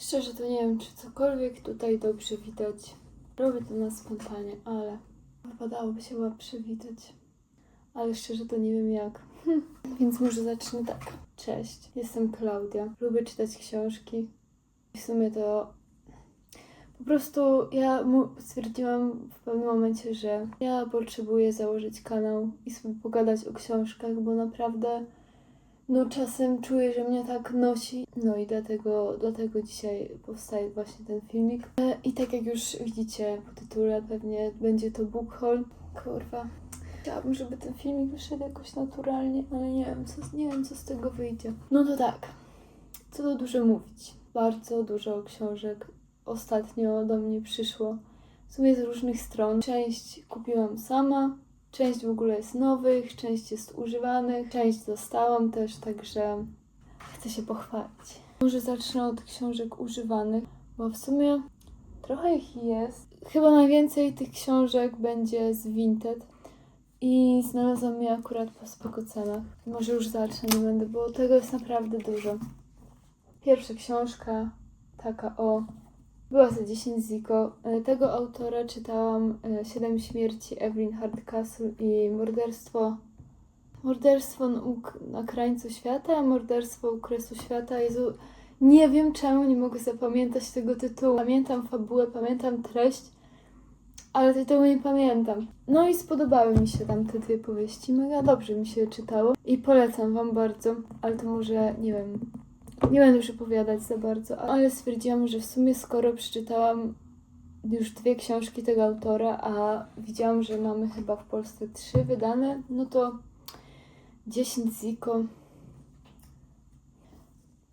Szczerze to nie wiem, czy cokolwiek tutaj dobrze widać. Robię to na spontanie, ale wypadałoby się chyba przywitać. Ale szczerze to nie wiem jak. Więc może zacznę tak. Cześć, jestem Klaudia. Lubię czytać książki. W sumie to po prostu ja stwierdziłam w pewnym momencie, że ja potrzebuję założyć kanał i sobie pogadać o książkach, bo naprawdę no czasem czuję, że mnie tak nosi. No i dlatego, dlatego dzisiaj powstaje właśnie ten filmik. E, I tak jak już widzicie po tytule, pewnie będzie to book haul. Kurwa. Chciałabym, żeby ten filmik wyszedł jakoś naturalnie, ale nie wiem, co, nie wiem, co z tego wyjdzie. No to tak, co tu dużo mówić. Bardzo dużo książek ostatnio do mnie przyszło. W sumie z różnych stron. Część kupiłam sama, część w ogóle jest nowych, część jest używanych, część dostałam też, także chcę się pochwalić. Może zacznę od książek używanych, bo w sumie trochę ich jest. Chyba najwięcej tych książek będzie z Vinted i znalazłam je akurat po spoko cenach. Może już zacznę, nie będę, bo tego jest naprawdę dużo. Pierwsza książka, taka o była za 10 ziko. E, Tego autora czytałam e, Siedem śmierci Evelyn Hardcastle i Morderstwo Morderstwo na, krańcu świata, Morderstwo u kresu świata. Jezu, nie wiem czemu nie mogę zapamiętać tego tytułu. Pamiętam fabułę, pamiętam treść, ale tytułu nie pamiętam. No i spodobały mi się tam te dwie powieści. Mega dobrze mi się czytało i polecam Wam bardzo, ale to może, nie wiem, nie będę już opowiadać za bardzo, ale stwierdziłam, że w sumie skoro przeczytałam już dwie książki tego autora, a widziałam, że mamy chyba w Polsce trzy wydane, no to 10 ziko.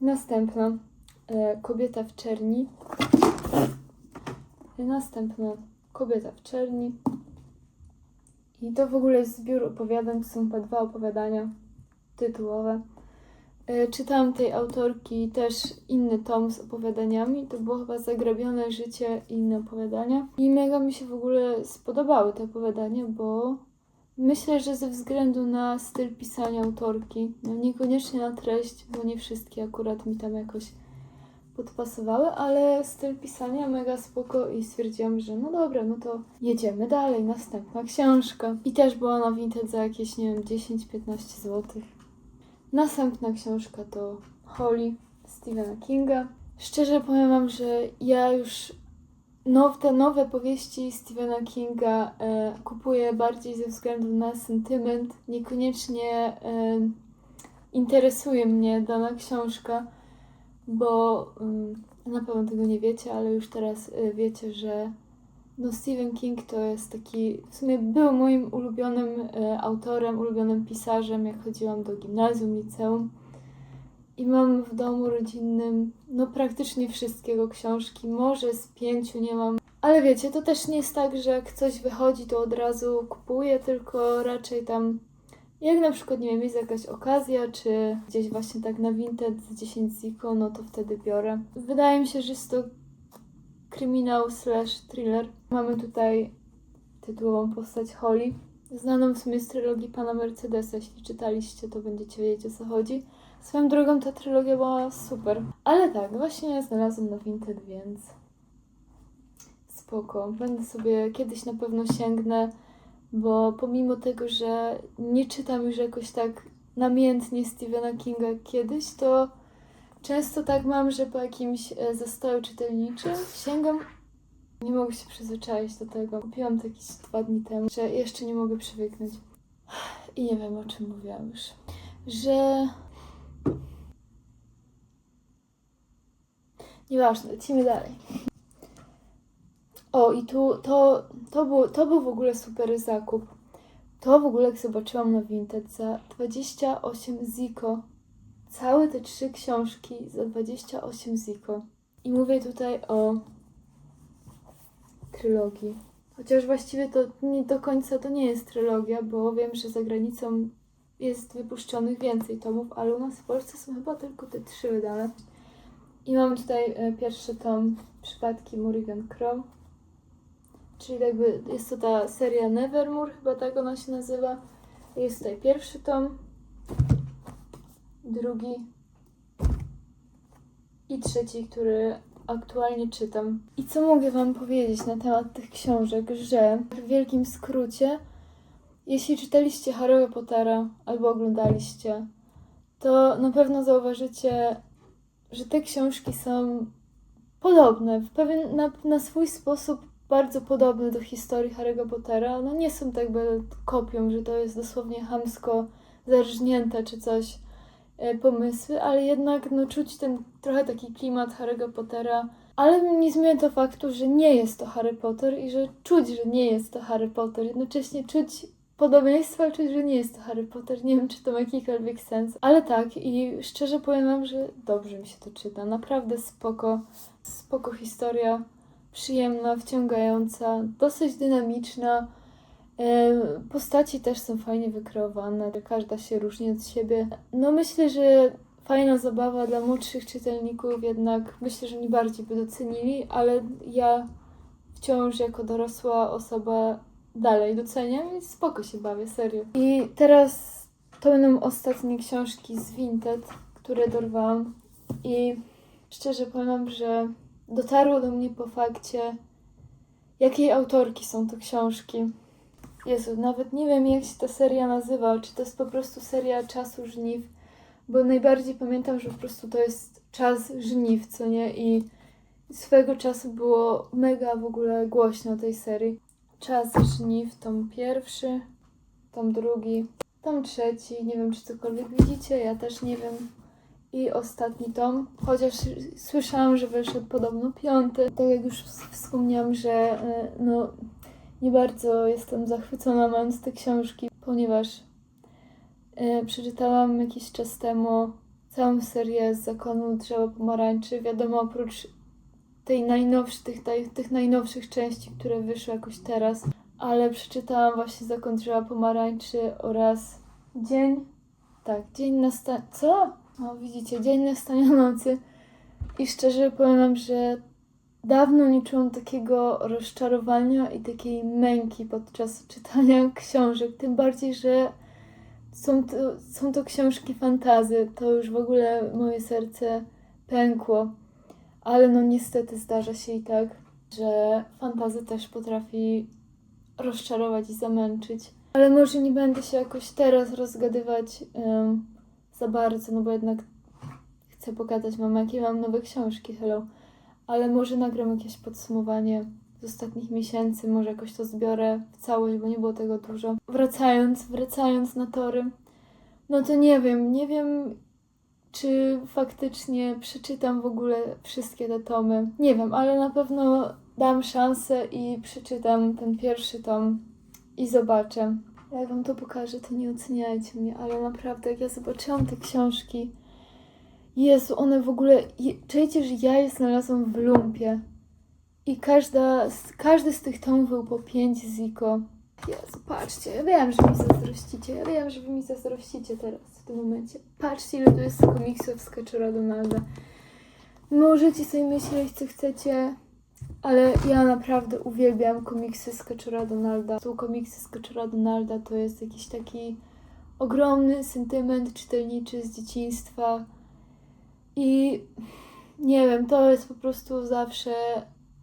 Następna e, Kobieta w czerni. Następna Kobieta w czerni. I to w ogóle jest zbiór opowiadań, to są dwa opowiadania tytułowe. E, Czytałam tej autorki też inny tom z opowiadaniami. To było chyba Zagrabione życie i inne opowiadania. I mega mi się w ogóle spodobały te opowiadania, bo myślę, że ze względu na styl pisania autorki, no niekoniecznie na treść, bo nie wszystkie akurat mi tam jakoś podpasowały, ale styl pisania mega spoko i stwierdziłam, że no dobra, no to jedziemy dalej, następna książka. I też była na Vinted za jakieś, nie wiem, 10-15 złotych. Następna książka to Holly Stephena Kinga. Szczerze powiem Wam, że ja już now, te nowe powieści Stephena Kinga e, kupuję bardziej ze względu na sentyment. Niekoniecznie e, interesuje mnie dana książka, bo mm, na pewno tego nie wiecie, ale już teraz e, wiecie, że no Stephen King to jest taki, w sumie był moim ulubionym e, autorem, ulubionym pisarzem, jak chodziłam do gimnazjum, liceum. I mam w domu rodzinnym, no praktycznie wszystkiego książki, może z pięciu nie mam. Ale wiecie, to też nie jest tak, że jak coś wychodzi, to od razu kupuję, tylko raczej tam, jak na przykład, nie wiem, jest jakaś okazja, czy gdzieś właśnie tak na Vinted z 10 ziko, no to wtedy biorę. Wydaje mi się, że jest to kryminał slash thriller. Mamy tutaj tytułową postać Holly, znaną w sumie z trylogii Pana Mercedesa. Jeśli czytaliście, to będziecie wiedzieć o co chodzi. Swoją drogą ta trylogia była super. Ale tak, właśnie znalazłam na Vinted, więc spoko. Będę sobie kiedyś na pewno sięgnę, bo pomimo tego, że nie czytam już jakoś tak namiętnie Stephena Kinga kiedyś, to Często tak mam, że po jakimś e, zastoju czytelniczym sięgam. Nie mogę się przyzwyczaić do tego. Kupiłam to jakieś dwa dni temu, że jeszcze nie mogę przywyknąć. I nie wiem o czym mówiłam już. Że. Nieważne, lecimy dalej. O, i tu to, to, był, to był w ogóle super zakup. To w ogóle jak zobaczyłam na Vinted za 28 ziko całe te trzy książki za 28 ziko. I mówię tutaj o trylogii. Chociaż właściwie to nie do końca to nie jest trylogia, bo wiem, że za granicą jest wypuszczonych więcej tomów, ale u nas w Polsce są chyba tylko te trzy wydane. I mam tutaj e, pierwszy tom Przypadki Morrigan Crow. Czyli jakby jest to ta seria Nevermore, chyba tak ona się nazywa. Jest tutaj pierwszy tom, drugi i trzeci, który aktualnie czytam. I co mogę Wam powiedzieć na temat tych książek, że w wielkim skrócie, jeśli czytaliście Harry'ego Pottera albo oglądaliście, to na pewno zauważycie, że te książki są podobne, w pewien, na, na swój sposób bardzo podobne do historii Harry'ego Pottera. No nie są tak jakby kopią, że to jest dosłownie chamsko zarżnięte czy coś pomysły, ale jednak no, czuć ten trochę taki klimat Harry'ego Pottera. Ale nie zmienia to faktu, że nie jest to Harry Potter i że czuć, że nie jest to Harry Potter. Jednocześnie czuć podobieństwa, ale czuć, że nie jest to Harry Potter. Nie wiem, czy to ma jakikolwiek sens. Ale tak, i szczerze powiem wam, że dobrze mi się to czyta. Naprawdę spoko, spoko historia. Przyjemna, wciągająca, dosyć dynamiczna. Em, Postaci też są fajnie wykreowane, każda się różni od siebie. No myślę, że fajna zabawa dla młodszych czytelników, jednak myślę, że nie bardziej by docenili, ale ja wciąż jako dorosła osoba dalej doceniam i spoko się bawię, serio. I teraz to będą ostatnie książki z Vinted, które dorwałam i szczerze powiem, że dotarło do mnie po fakcie, jakiej autorki są to książki. Jezu, nawet nie wiem jak się ta seria nazywa, czy to jest po prostu seria Czasu Żniw, bo najbardziej pamiętam, że po prostu to jest czas żniw, co nie? I swego czasu było mega w ogóle głośno tej serii. Czas żniw, tom pierwszy, tom drugi, tom trzeci, nie wiem czy cokolwiek widzicie, ja też nie wiem. I ostatni tom, chociaż słyszałam, że wyszedł podobno piąty. Tak jak już ws- wspomniałam, że e, no nie bardzo jestem zachwycona mając te książki, ponieważ e, przeczytałam jakiś czas temu całą serię z Zakonu Drzewa Pomarańczy. Wiadomo, oprócz tej najnowszych, tych, tych najnowszych części, które wyszły jakoś teraz, ale przeczytałam właśnie Zakon Drzewa Pomarańczy oraz Dzień, tak, Dzień Nasta... Co? No widzicie, Dzień Nastania Nocy. I szczerze powiem wam, że dawno nie czułam takiego rozczarowania i takiej męki podczas czytania książek. Tym bardziej, że są to, są to książki fantazy. To już w ogóle moje serce pękło. Ale no niestety zdarza się i tak, że fantazy też potrafi rozczarować i zamęczyć. Ale może nie będę się jakoś teraz rozgadywać em, za bardzo, no bo jednak chcę pokazać wam, jakie mam nowe książki, hello. Ale może nagram jakieś podsumowanie z ostatnich miesięcy, może jakoś to zbiorę w całość, bo nie było tego dużo. Wracając, wracając na tory, no to nie wiem, nie wiem czy faktycznie przeczytam w ogóle wszystkie te tomy. Nie wiem, ale na pewno dam szansę i przeczytam ten pierwszy tom i zobaczę. Jak wam to pokażę, to nie oceniajcie mnie, ale naprawdę, jak ja zobaczyłam te książki, Jezu, one w ogóle. je- że ja je znalazłam w lumpie. I każda, każdy z tych tomów był po 5 ziko. Jezu, patrzcie, ja wiem, że mi zazdrościcie. Ja wiem, że wy mi zazdrościcie teraz, w tym momencie. Patrzcie, ile tu jest komiksów z Kaczora Donalda. Możecie sobie myśleć, co chcecie, ale ja naprawdę uwielbiam komiksy z Kaczora Donalda. Są komiksy z Kaczora Donalda to jest jakiś taki ogromny sentyment czytelniczy z dzieciństwa. I nie wiem, to jest po prostu zawsze,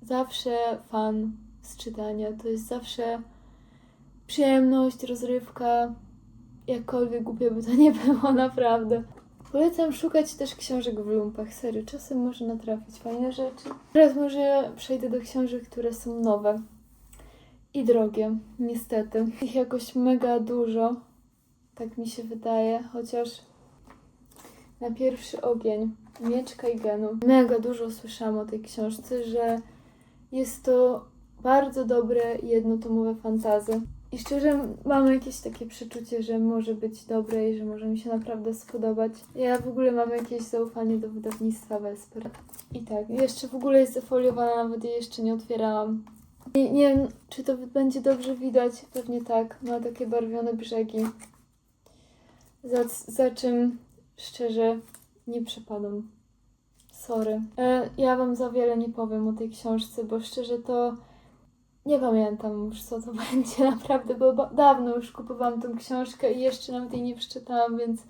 zawsze fan z czytania. To jest zawsze przyjemność, rozrywka, jakkolwiek głupie by to nie było, naprawdę. Polecam szukać też książek w lumpach, serio, czasem można natrafić fajne rzeczy. Teraz może przejdę do książek, które są nowe i drogie, niestety. Ich jakoś mega dużo, tak mi się wydaje, chociaż na pierwszy ogień Mieczka i Genu. Mega dużo słyszałam o tej książce, że jest to bardzo dobre jednotomowe fantazy. I szczerze mam jakieś takie przeczucie, że może być dobre i że może mi się naprawdę spodobać. Ja w ogóle mam jakieś zaufanie do wydawnictwa Vesper. I tak, jeszcze w ogóle jest zafoliowana, nawet jej jeszcze nie otwierałam. Nie, nie wiem, czy to będzie dobrze widać. Pewnie tak. Ma takie barwione brzegi. Za, za czym szczerze nie przepadam. Sorry. E, ja wam za wiele nie powiem o tej książce, bo szczerze to nie pamiętam już co to będzie naprawdę, bo dawno już kupowałam tą książkę i jeszcze nawet jej nie przeczytałam, więc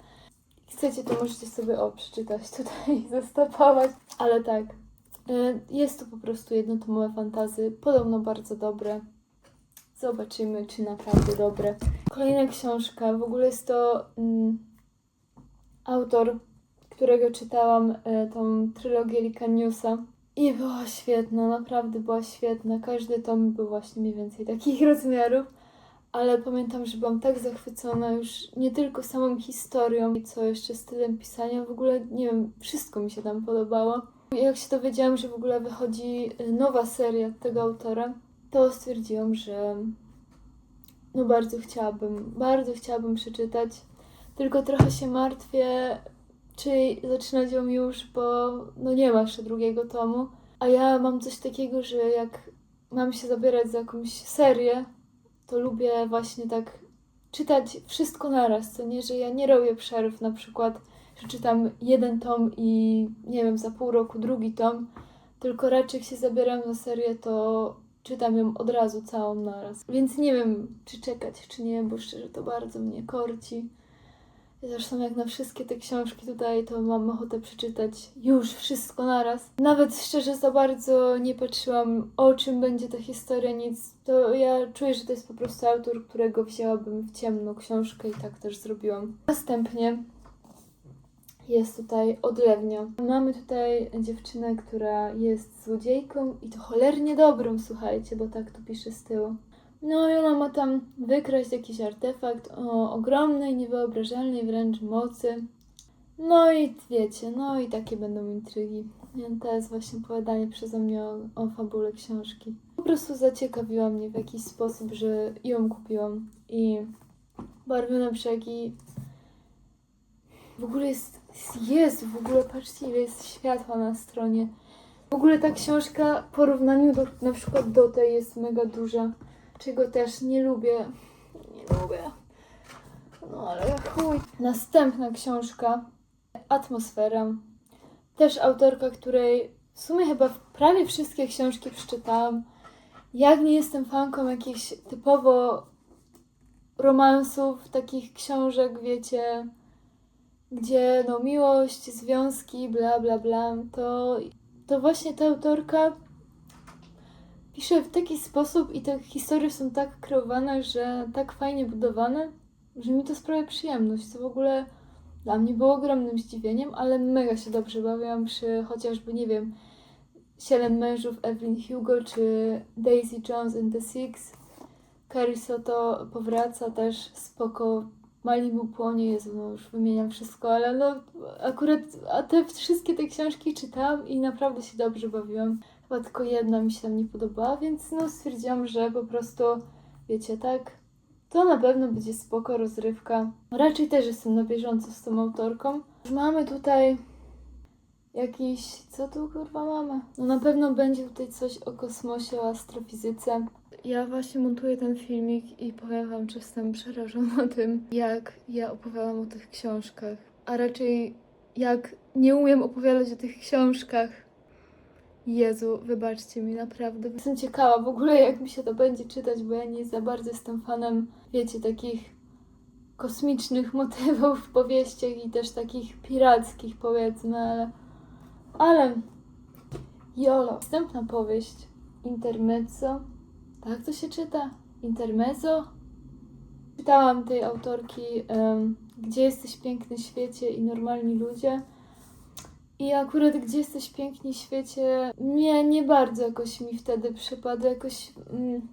chcecie to możecie sobie o przeczytać tutaj, zastopować. Ale tak, Y, Jest to po prostu jednotomowe fantazy, podobno bardzo dobre. Zobaczymy, czy naprawdę dobre. Kolejna książka, w ogóle jest to mm, autor, którego czytałam, y, tą trylogię Likaniusa. I była świetna, naprawdę była świetna. Każdy tom był właśnie mniej więcej takich rozmiarów. Ale pamiętam, że byłam tak zachwycona już nie tylko samą historią, i co jeszcze stylem pisania, w ogóle nie wiem, wszystko mi się tam podobało. Jak się dowiedziałam, że w ogóle wychodzi y, nowa seria tego autora, to stwierdziłam, że no bardzo chciałabym, bardzo chciałabym przeczytać. Tylko trochę się martwię, czy zaczynać ją już, bo no nie ma jeszcze drugiego tomu. A ja mam coś takiego, że jak mam się zabierać za jakąś serię, to lubię właśnie tak czytać wszystko naraz, co nie, że ja nie robię przerw, na przykład, że czytam jeden tom i nie wiem, za pół roku drugi tom, tylko raczej jak się zabieram na serię, to czytam ją od razu całą naraz. Więc nie wiem, czy czekać, czy nie, bo szczerze to bardzo mnie korci. Zresztą jak na wszystkie te książki tutaj, to mam ochotę przeczytać już wszystko naraz. Nawet szczerze za bardzo nie patrzyłam o czym będzie ta historia, nic. To ja czuję, że to jest po prostu autor, którego wzięłabym w ciemną książkę i tak też zrobiłam. Następnie jest tutaj odlewnia. Mamy tutaj dziewczynę, która jest złodziejką i to cholernie dobrą, słuchajcie, bo tak tu pisze z tyłu. No i ona ma tam wykraść jakiś artefakt o ogromnej, niewyobrażalnej wręcz mocy. No i wiecie, no i takie będą intrygi. Nie, To jest właśnie opowiadanie przeze mnie o, o fabule książki. Po prostu zaciekawiła mnie w jakiś sposób, że ją kupiłam. I barwione brzegi. W ogóle jest, jest w ogóle, patrzcie ile jest światła na stronie. W ogóle ta książka w porównaniu do, na przykład do tej jest mega duża czego też nie lubię. Nie lubię. No ale chuj. Następna książka. Atmosfera. Też autorka, której w sumie chyba prawie wszystkie książki przeczytałam. Jak nie jestem fanką jakichś typowo romansów, takich książek, wiecie, gdzie no miłość, związki, bla bla bla, to, to właśnie ta autorka pisze w taki sposób i te historie są tak kreowane, że tak fajnie budowane, że mi to sprawia przyjemność. To w ogóle dla mnie było ogromnym zdziwieniem, ale mega się dobrze bawiłam przy chociażby, nie wiem, Siedem mężów Evelyn Hugo czy Daisy Jones and the Six. Carrie Soto powraca też spoko. Malibu płonie, Jezu, no już wymieniam wszystko, ale no akurat a te wszystkie te książki czytałam i naprawdę się dobrze bawiłam. Chyba tylko jedna mi się tam nie podobała, więc no stwierdziłam, że po prostu, wiecie, tak, to na pewno będzie spoko rozrywka. Raczej też jestem na bieżąco z tą autorką. Mamy tutaj jakiś, co tu kurwa mamy? No na pewno będzie tutaj coś o kosmosie, o astrofizyce. Ja właśnie montuję ten filmik i powiem wam, że jestem przerażona tym, jak ja opowiadam o tych książkach. A raczej jak nie umiem opowiadać o tych książkach. Jezu, wybaczcie mi, naprawdę. Jestem ciekawa w ogóle, jak mi się to będzie czytać, bo ja nie za bardzo jestem fanem, wiecie, takich kosmicznych motywów w powieściach i też takich pirackich, powiedzmy, ale... Ale... Jolo. Następna powieść. Intermezzo. Tak to się czyta? Intermezzo? Czytałam tej autorki em, Gdzie jesteś piękny świecie i normalni ludzie. I akurat Gdzie jesteś piękni świecie nie, nie bardzo jakoś mi wtedy przypadł. Jakoś mm,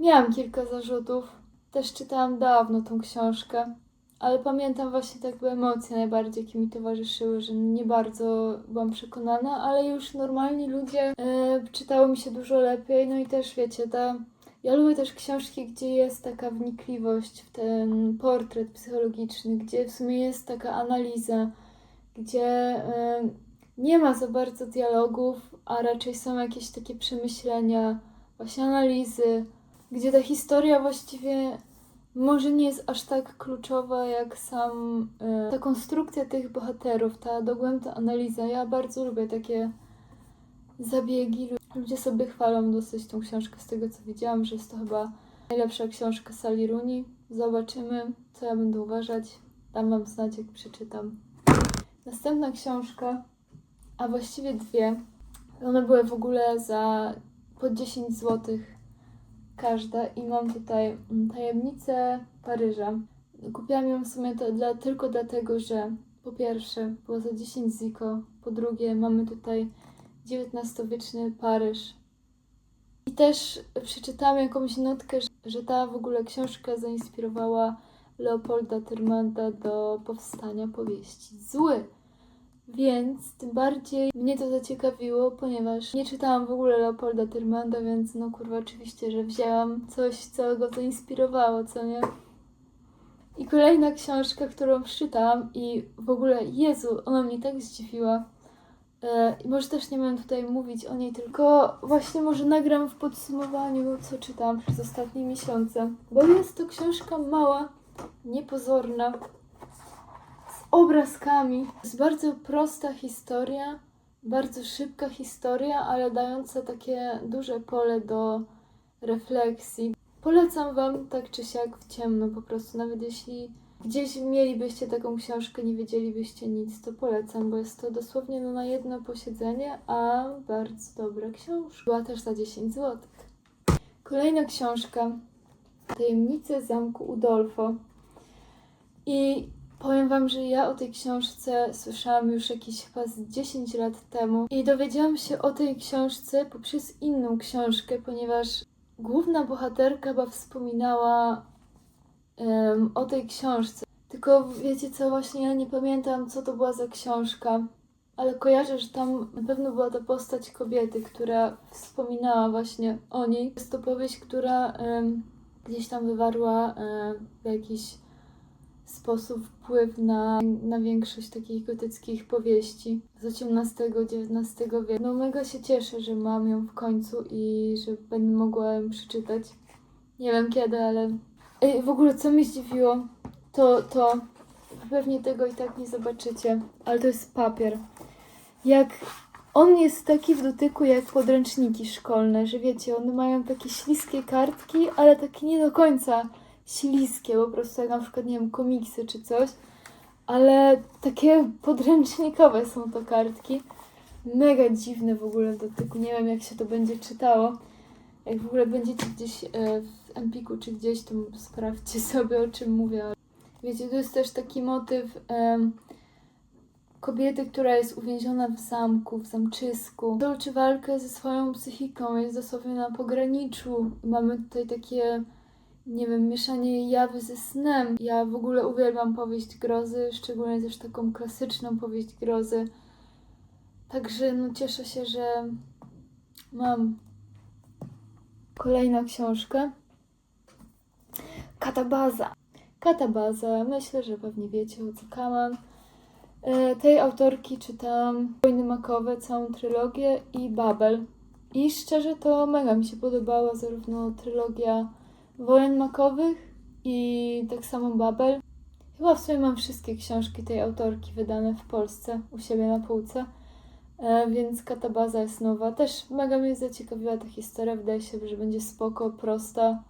miałam kilka zarzutów. Też czytałam dawno tą książkę. Ale pamiętam właśnie tak emocje najbardziej, jakie mi towarzyszyły, że nie bardzo byłam przekonana, ale już normalni ludzie e, czytało mi się dużo lepiej. No i też wiecie, ta, ja lubię też książki, gdzie jest taka wnikliwość w ten portret psychologiczny, gdzie w sumie jest taka analiza, gdzie e, nie ma za bardzo dialogów, a raczej są jakieś takie przemyślenia, właśnie analizy, gdzie ta historia właściwie może nie jest aż tak kluczowa jak sam e, ta konstrukcja tych bohaterów, ta dogłębna analiza. Ja bardzo lubię takie zabiegi. Ludzie sobie chwalą dosyć tą książkę z tego co widziałam, że jest to chyba najlepsza książka Sally Rooney. Zobaczymy, co ja będę uważać. Dam wam znać, jak przeczytam. Następna książka, a właściwie dwie, One były w ogóle za po 10 zł każda i mam tutaj mm, tajemnicę Paryża. Kupiłam ją w sumie to dla, tylko dlatego, że po pierwsze była za 10 ziko, po drugie mamy tutaj XIX-wieczny Paryż. I też przeczytałam jakąś notkę, że ta w ogóle książka zainspirowała Leopolda Tyrmanda do powstania powieści Zły. Więc tym bardziej mnie to zaciekawiło, ponieważ nie czytałam w ogóle Leopolda Tyrmanda, więc no kurwa oczywiście, że wzięłam coś, co go zainspirowało, co nie? I kolejna książka, którą przeczytałam i w ogóle, Jezu, ona mnie tak zdziwiła. E, I może też nie będę tutaj mówić o niej, tylko właśnie może nagram w podsumowaniu, co czytałam przez ostatnie miesiące. Bo jest to książka mała, niepozorna, obrazkami. Jest bardzo prosta historia, bardzo szybka historia, ale dająca takie duże pole do refleksji. Polecam Wam tak czy siak w ciemno po prostu, nawet jeśli gdzieś mielibyście taką książkę, nie wiedzielibyście nic, to polecam, bo jest to dosłownie no, na jedno posiedzenie, a bardzo dobra książka. Była też za 10 zł. Kolejna książka Tajemnice Zamku Udolfo. I powiem Wam, że ja o tej książce słyszałam już jakieś chyba z 10 lat temu i dowiedziałam się o tej książce poprzez inną książkę, ponieważ główna bohaterka chyba wspominała em, o tej książce. Tylko wiecie co, właśnie ja nie pamiętam, co to była za książka, ale kojarzę, że tam na pewno była ta postać kobiety, która wspominała właśnie o niej. Jest to powieść, która em, gdzieś tam wywarła w jakiś sposób wpływ na, na większość takich gotyckich powieści z XVIII-XIX wieku. No mega się cieszę, że mam ją w końcu i że będę mogła ją przeczytać. Nie wiem kiedy, ale... Ej, w ogóle co mnie zdziwiło, to to... Pewnie tego i tak nie zobaczycie, ale to jest papier. Jak... On jest taki w dotyku jak podręczniki szkolne, że wiecie, one mają takie śliskie kartki, ale takie nie do końca śliskie, po prostu jak na przykład, nie wiem, komiksy czy coś, ale takie podręcznikowe są to kartki. Mega dziwne w ogóle w dotyku, nie wiem jak się to będzie czytało. Jak w ogóle będziecie gdzieś e, w Empiku czy gdzieś, to sprawdźcie sobie o czym mówię. Wiecie, to jest też taki motyw em, kobiety, która jest uwięziona w zamku, w zamczysku. Toczy walkę ze swoją psychiką, jest dosłownie na pograniczu. Mamy tutaj takie nie wiem, mieszanie jawy ze snem. Ja w ogóle uwielbiam powieść grozy, szczególnie też taką klasyczną powieść grozy. Także no cieszę się, że mam kolejną książkę. Katabaza. Katabaza, myślę, że pewnie wiecie o co kamam. E, tej autorki czytałam Wojny Makowe, całą trylogię i Babel. I szczerze to mega mi się podobała zarówno trylogia Wojen Makowych i tak samo Babel. Chyba w sumie mam wszystkie książki tej autorki wydane w Polsce u siebie na półce, e, więc Katabaza jest nowa. Też mega mnie zaciekawiła ta historia, wydaje się, że będzie spoko, prosta.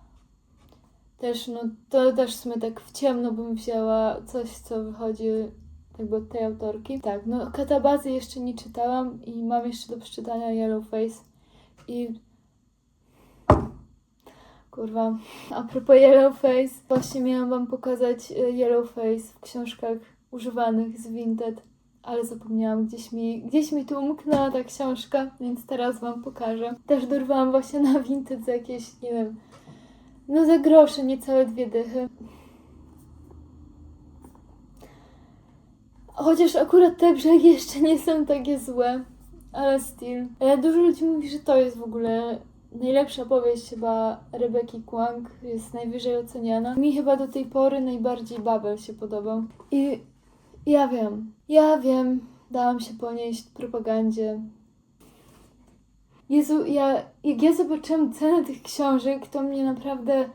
Też, no, to też w sumie tak w ciemno bym wzięła coś, co wychodzi jakby od tej autorki. Tak, no Katabazy jeszcze nie czytałam i mam jeszcze do przeczytania Yellowface i Kurwa, a propos Yellowface, właśnie miałam wam pokazać y, Yellowface w książkach używanych z Vinted, ale zapomniałam, gdzieś mi, gdzieś mi tu umknęła ta książka, więc teraz wam pokażę. Też dorwałam właśnie na Vinted za jakieś, nie wiem, no za grosze, niecałe dwie dychy. Chociaż akurat te brzegi jeszcze nie są takie złe, ale still. Dużo ludzi mówi, że to jest w ogóle Najlepsza powieść chyba Rebeki Kwang jest najwyżej oceniana. Mi chyba do tej pory najbardziej Babel się podobał. I ja wiem, ja wiem, dałam się ponieść propagandzie. Jezu, ja, jak ja zobaczyłam cenę tych książek, to mnie naprawdę...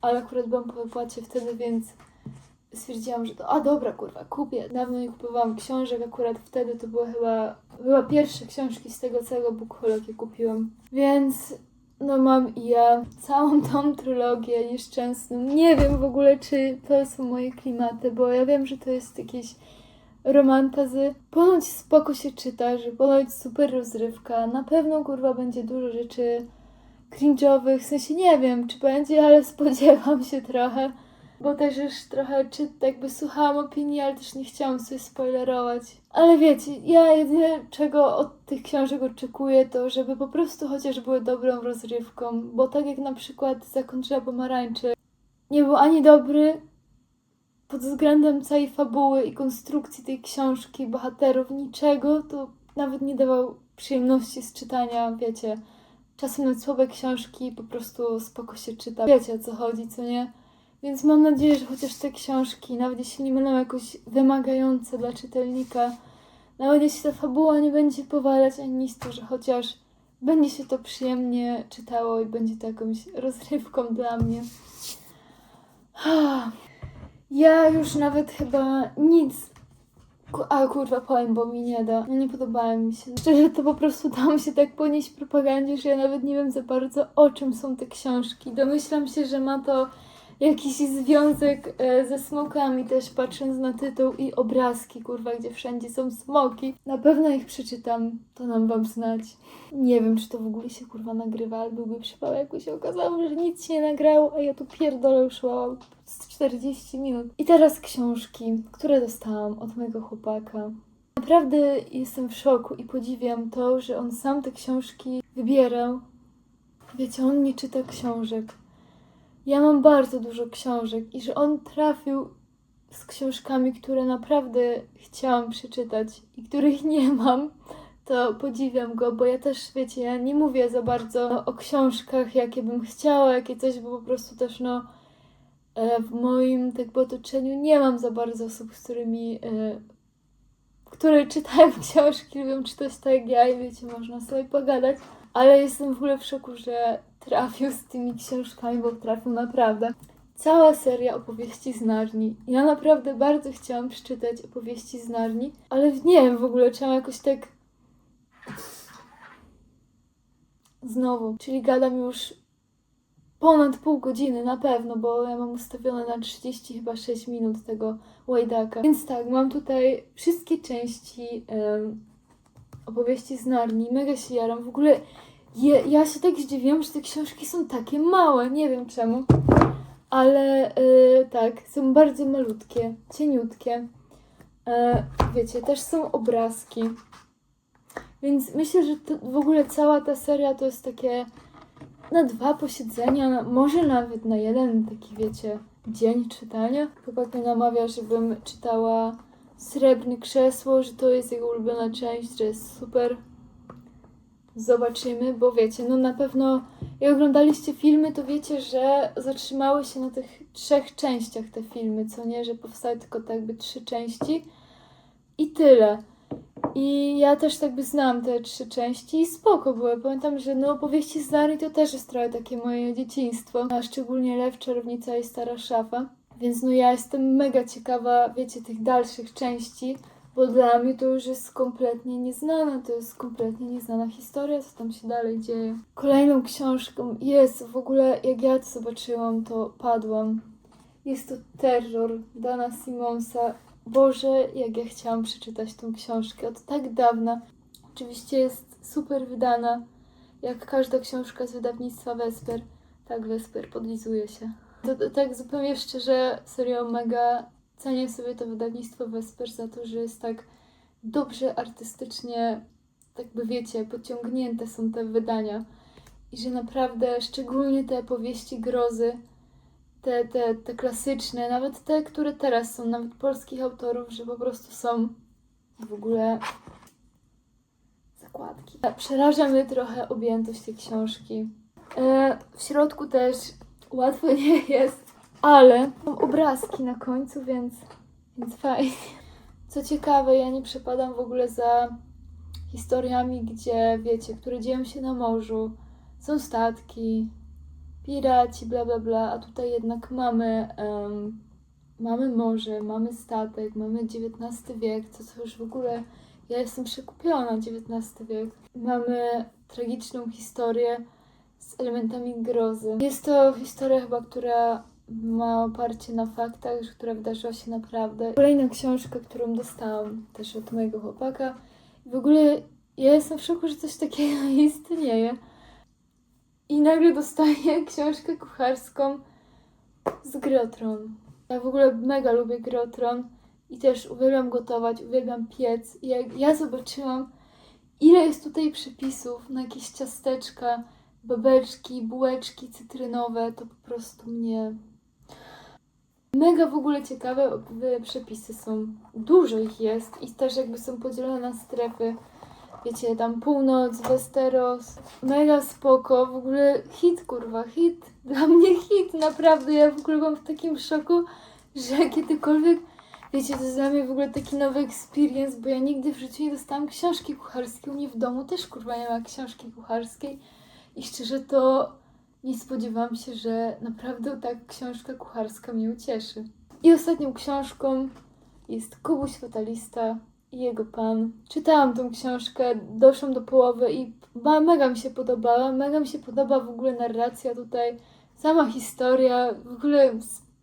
Ale akurat byłam po wypłacie wtedy, więc stwierdziłam, że to, a dobra, kurwa, kupię. Dawno nie kupowałam książek, akurat wtedy to były chyba, chyba pierwsze książki z tego całego bookholu, jakie kupiłam. Więc, no mam i ja całą tą trylogię nieszczęsną. Nie wiem w ogóle, czy to są moje klimaty, bo ja wiem, że to jest jakieś romantazy. Ponoć spoko się czyta, że ponoć super rozrywka. Na pewno kurwa będzie dużo rzeczy cringe'owych, w sensie nie wiem czy będzie, ale spodziewam się trochę. Bo też już trochę czy jakby słuchałam opinii, ale też nie chciałam sobie spoilerować. Ale wiecie, ja jedyne czego od tych książek oczekuję to, żeby po prostu chociaż były dobrą rozrywką. Bo tak jak na przykład Zakon Drzewa Pomarańczy nie był ani dobry pod względem całej fabuły i konstrukcji tej książki, bohaterów, niczego, to nawet nie dawał przyjemności z czytania, wiecie. Czasem nawet słabe książki po prostu spoko się czyta. Wiecie o co chodzi, co nie? Więc mam nadzieję, że chociaż te książki, nawet jeśli nie będą jakoś wymagające dla czytelnika, nawet jeśli ta fabuła nie będzie powalać ani nic, to że chociaż będzie się to przyjemnie czytało i będzie to jakąś rozrywką dla mnie. Ja już nawet chyba nic. A kurwa, powiem, bo mi nie da. No nie podobało mi się. Szczerze, to po prostu dało się tak ponieść propagandzie, że ja nawet nie wiem za bardzo o czym są te książki. Domyślam się, że ma to jakiś związek e, ze smokami też patrząc na tytuł i obrazki, kurwa, gdzie wszędzie są smoki. Na pewno ich przeczytam, to nam wam znać. Nie wiem, czy to w ogóle się kurwa nagrywa, ale byłby przypał, jakby się okazało, że nic się nie nagrało, a ja tu pierdolę już z 40 minut. I teraz książki, które dostałam od mojego chłopaka. Naprawdę jestem w szoku i podziwiam to, że on sam te książki wybierał. Wiecie, on nie czyta książek. Ja mam bardzo dużo książek i że on trafił z książkami, które naprawdę chciałam przeczytać i których nie mam, to podziwiam go, bo ja też, wiecie, ja nie mówię za bardzo o książkach, jakie bym chciała, jakie coś, bo po prostu też, no, e, w moim tak otoczeniu nie mam za bardzo osób, z którymi, e, które czytają książki, lubią czytać tak jak ja i wiecie, można sobie pogadać, ale jestem w ogóle w szoku, że trafił z tymi książkami, bo trafił naprawdę. Cała seria opowieści z Narni. Ja naprawdę bardzo chciałam przeczytać opowieści z Narni, ale nie wiem w ogóle, trzeba jakoś tak. Znowu, czyli gadam już ponad pół godziny na pewno, bo ja mam ustawione na 30 chyba 6 minut tego łajdaka. Więc tak, mam tutaj wszystkie części em, opowieści z Narni. Mega się jaram. W ogóle je, ja się tak zdziwiłam, że te książki są takie małe. Nie wiem czemu. Ale y, tak, są bardzo malutkie, cieniutkie. E, wiecie, też są obrazki. Więc myślę, że to, w ogóle cała ta seria to jest takie na dwa posiedzenia, na, może nawet na jeden taki, wiecie, dzień czytania. Chłopak mnie namawia, żebym czytała Srebrne Krzesło, że to jest jego ulubiona część, że jest super. Zobaczymy, bo wiecie, no na pewno jak oglądaliście filmy, to wiecie, że zatrzymały się na tych trzech częściach te filmy, co nie, że powstały tylko tak jakby trzy części i tyle. I ja też tak by znam te trzy części i spoko były. Pamiętam, że no opowieści z Narni to też jest trochę takie moje dzieciństwo, a szczególnie Lew, Czarownica i Stara Szafa. Więc no ja jestem mega ciekawa, wiecie, tych dalszych części, bo dla mnie to już jest kompletnie nieznane, to jest kompletnie nieznana historia, co tam się dalej dzieje. Kolejną książką jest, w ogóle jak ja to zobaczyłam, to padłam. Jest to Terror Dana Simonsa. Boże, jak ja chciałam przeczytać tą książkę od tak dawna. Oczywiście jest super wydana, jak każda książka z wydawnictwa Vesper. Tak, Vesper, podlizuje się. To, to, tak zupełnie szczerze, serio mega cenię sobie to wydawnictwo Vesper za to, że jest tak dobrze artystycznie, tak by wiecie, pociągnięte są te wydania. I że naprawdę, szczególnie te powieści grozy, te, te, te klasyczne, nawet te, które teraz są, nawet polskich autorów, że po prostu są w ogóle zakładki. Przeraża mnie trochę objętość tej książki. E, w środku też łatwo nie jest, ale mam obrazki na końcu, więc, więc fajnie. Co ciekawe, ja nie przepadam w ogóle za historiami, gdzie wiecie, które dzieją się na morzu, są statki, piraci, bla bla bla, a tutaj jednak mamy, em, mamy morze, mamy statek, mamy XIX wiek, co to już w ogóle, ja jestem przekupiona, XIX wiek. Mamy tragiczną historię z elementami grozy. Jest to historia chyba, która ma oparcie na faktach, która wydarzyła się naprawdę. Kolejna książka, którą dostałam też od mojego chłopaka. W ogóle ja jestem w szoku, że coś takiego istnieje. I nagle dostaję książkę kucharską z Gry o Tron. Ja w ogóle mega lubię Gry o Tron i też uwielbiam gotować, uwielbiam piec. I jak ja zobaczyłam, ile jest tutaj przepisów na jakieś ciasteczka, babeczki, bułeczki cytrynowe, to po prostu mnie mega w ogóle ciekawe przepisy są. Dużo ich jest i też jakby są podzielone na strefy. Wiecie, tam północ, Westeros, mega spoko, w ogóle hit kurwa, hit, dla mnie hit, naprawdę, ja w ogóle byłam w takim szoku, że kiedykolwiek, wiecie, to jest dla mnie w ogóle taki nowy experience, bo ja nigdy w życiu nie dostałam książki kucharskiej, u mnie w domu też kurwa nie ma książki kucharskiej. I szczerze to nie spodziewałam się, że naprawdę tak książka kucharska mnie ucieszy. I ostatnią książką jest Kubuś Fatalista i jego pan. Czytałam tą książkę, doszłam do połowy i mega mi się podobała. Mega mi się podoba w ogóle narracja tutaj, sama historia. W ogóle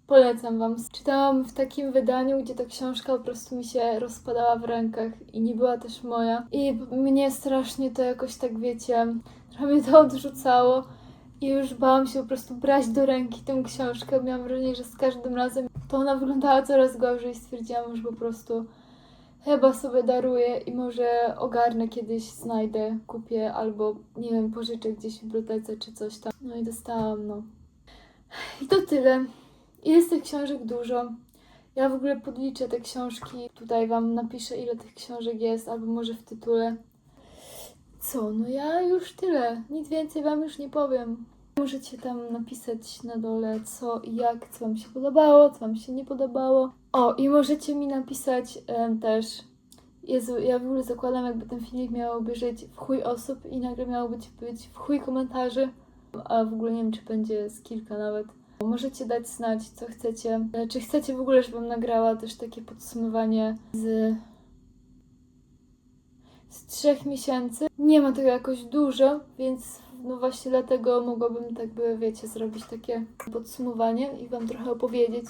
polecam wam. Czytałam w takim wydaniu, gdzie ta książka po prostu mi się rozpadała w rękach i nie była też moja. I mnie strasznie to jakoś tak, wiecie, trochę mnie to odrzucało. I już bałam się po prostu brać do ręki tę książkę. Miałam wrażenie, że z każdym razem to ona wyglądała coraz gorzej stwierdziłam, że po prostu chyba sobie daruję i może ogarnę kiedyś, znajdę, kupię albo nie wiem, pożyczę gdzieś w bibliotece czy coś tam. No i dostałam, no. I to tyle. Jest tych książek dużo. Ja w ogóle podliczę te książki. Tutaj wam napiszę, ile tych książek jest, albo może w tytule. Co? No ja już tyle. Nic więcej wam już nie powiem. Możecie tam napisać na dole co i jak, co wam się podobało, co wam się nie podobało. O, i możecie mi napisać em, też. Jezu, ja w ogóle zakładam, jakby ten filmik miał obejrzeć w chuj osób i nagle miało być, być w chuj komentarzy. A w ogóle nie wiem, czy będzie z kilka nawet. Możecie dać znać, co chcecie. E, Czy chcecie w ogóle, żebym nagrała też takie podsumowanie z z trzech miesięcy. Nie ma tego jakoś dużo, więc no właśnie dlatego mogłabym tak by, wiecie, zrobić takie podsumowanie i Wam trochę opowiedzieć.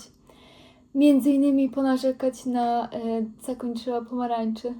Między innymi ponarzekać na e, zakończyła pomarańczy.